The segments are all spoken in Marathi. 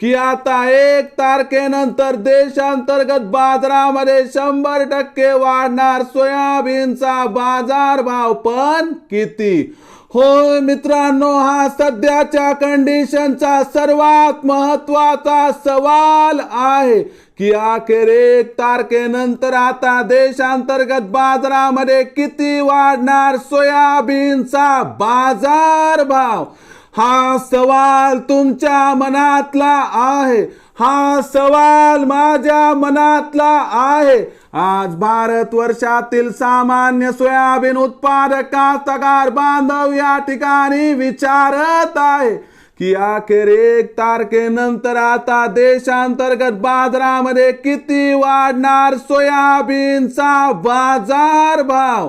की आता एक तारखेनंतर देशांतर्गत बाजारामध्ये शंभर टक्के वाढणार सोयाबीनचा बाजारभाव पण किती? होय मित्रांनो हा सध्याच्या कंडिशनचा सर्वात महत्त्वाचा सवाल आहे की अखेर एक तारखेनंतर आता देशांतर्गत बाजारामध्ये किती वाढणार सोयाबीनचा बाजार भाव? हा सवाल तुमच्या मनातला आहे. हा सवाल माझ्या मनातला आहे. आज भारत वर्षातील सामान्य सोयाबीन उत्पादक कास्तकार बांधव या ठिकाणी विचारत आहे की अखेर एक तारखेनंतर आता देशांतर्गत बाजारामध्ये किती वाढणार सोयाबीनचा बाजार भाव?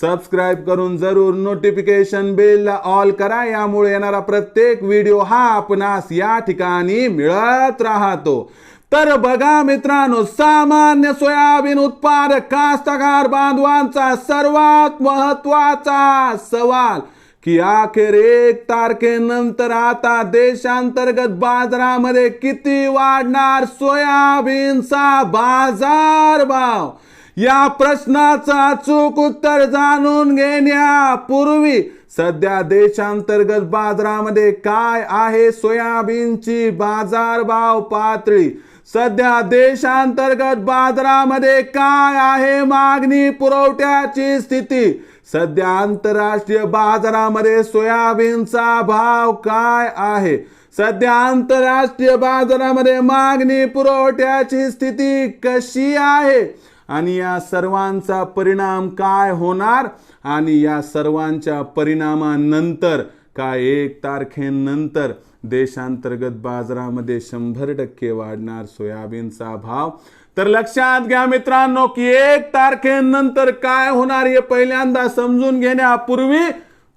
सबस्क्राईब करून जरूर नोटिफिकेशन बेलला ऑल करा. यामुळे येणारा प्रत्येक व्हिडिओ हा आपणास या ठिकाणी मिळत राहतो. तर बघा मित्रांनो सामान्य सोयाबीन उत्पादक कास्तकार बांधवांचा सर्वात महत्त्वाचा सवाल की अखेर एक तारखेनंतर आता देशांतर्गत बाजारामध्ये किती वाढणार सोयाबीनचा बाजार भाव या प्रश्नाचं अचूक उत्तर जाणून घेण्यापूर्वी सध्या देशांतर्गत बाजारामध्ये काय आहे सोयाबीनची बाजारभाव पातळी? सध्या देशांतर्गत बाजारामध्ये काय आहे मागणी पुरवठ्याची स्थिती? सध्या आंतरराष्ट्रीय बाजारामध्ये सोयाबीनचा भाव काय आहे? सध्या आंतरराष्ट्रीय बाजारामध्ये मागणी पुरवठ्याची स्थिती कशी आहे? आणि या सर्वांचा परिणाम काय होणार? आणि या सर्वांच्या परिणामानंतर काय एक तारखेनंतर देशांतर्गत बाजारामध्ये शंभर टक्के वाढणार सोयाबीनचा भाव? तर लक्षात घ्या मित्रांनो की एक तारखेनंतर काय होणार हे पहिल्यांदा समजून घेण्यापूर्वी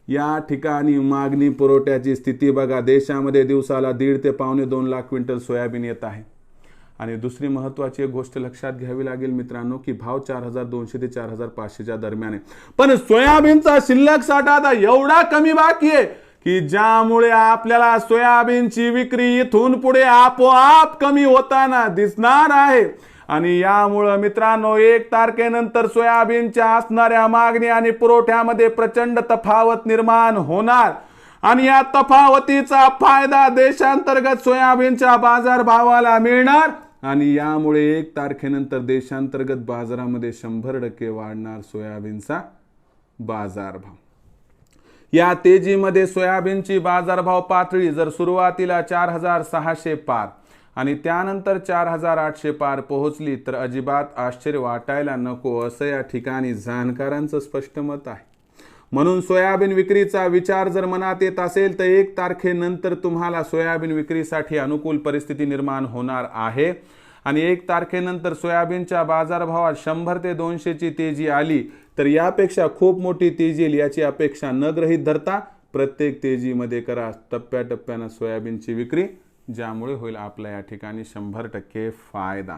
या ठिकाणी मागणी पुरवठ्याची स्थिती बघा. देशामध्ये दिवसाला दीड ते पावणे दोन लाख क्विंटल सोयाबीन येत आहे. आणि दुसरी महत्त्वाची एक गोष्ट लक्षात घ्यावी लागेल मित्रांनो की भाव चार हजार दोनशे ते चार हजार पाचशेच्या दरम्यान आहे. पण सोयाबीनचा शिल्लक साठा आता एवढा कमी बाकी आहे की ज्यामुळे आपल्याला सोयाबीनची विक्री इथून पुढे आपोआप कमी होताना दिसणार आहे. आणि यामुळं मित्रांनो एक तारखेनंतर सोयाबीनच्या असणाऱ्या मागणी आणि पुरवठ्यामध्ये प्रचंड तफावत निर्माण होणार. आणि या तफावतीचा फायदा देशांतर्गत सोयाबीनच्या बाजारभावाला मिळणार. आणि यामुळे एक तारखेनंतर देशांतर्गत बाजारामध्ये शंभर टक्के वाढणार सोयाबीनचा बाजारभाव. या तेजीमध्ये सोयाबीनची बाजारभाव पातळी जर सुरुवातीला चार हजार सहाशे पार आणि त्यानंतर चार हजार आठशे पार पोहोचली तर अजिबात आश्चर्य वाटायला नको असं या ठिकाणी जाणकारांचं स्पष्ट मत आहे. म्हणून सोयाबीन विक्रीचा विचार जर मनात येत असेल तर एक तारखेनंतर तुम्हाला सोयाबीन विक्रीसाठी अनुकूल परिस्थिती निर्माण होणार आहे. आणि एक तारखेनंतर सोयाबीनच्या बाजारभावात शंभर ते दोनशेची तेजी आली तर यापेक्षा खूप मोठी तेजी येईल याची अपेक्षा न गृहीत धरता प्रत्येक तेजीमध्ये करा टप्प्याटप्प्यानं सोयाबीनची विक्री ज्यामुळे होईल आपल्या या ठिकाणी शंभर टक्के फायदा.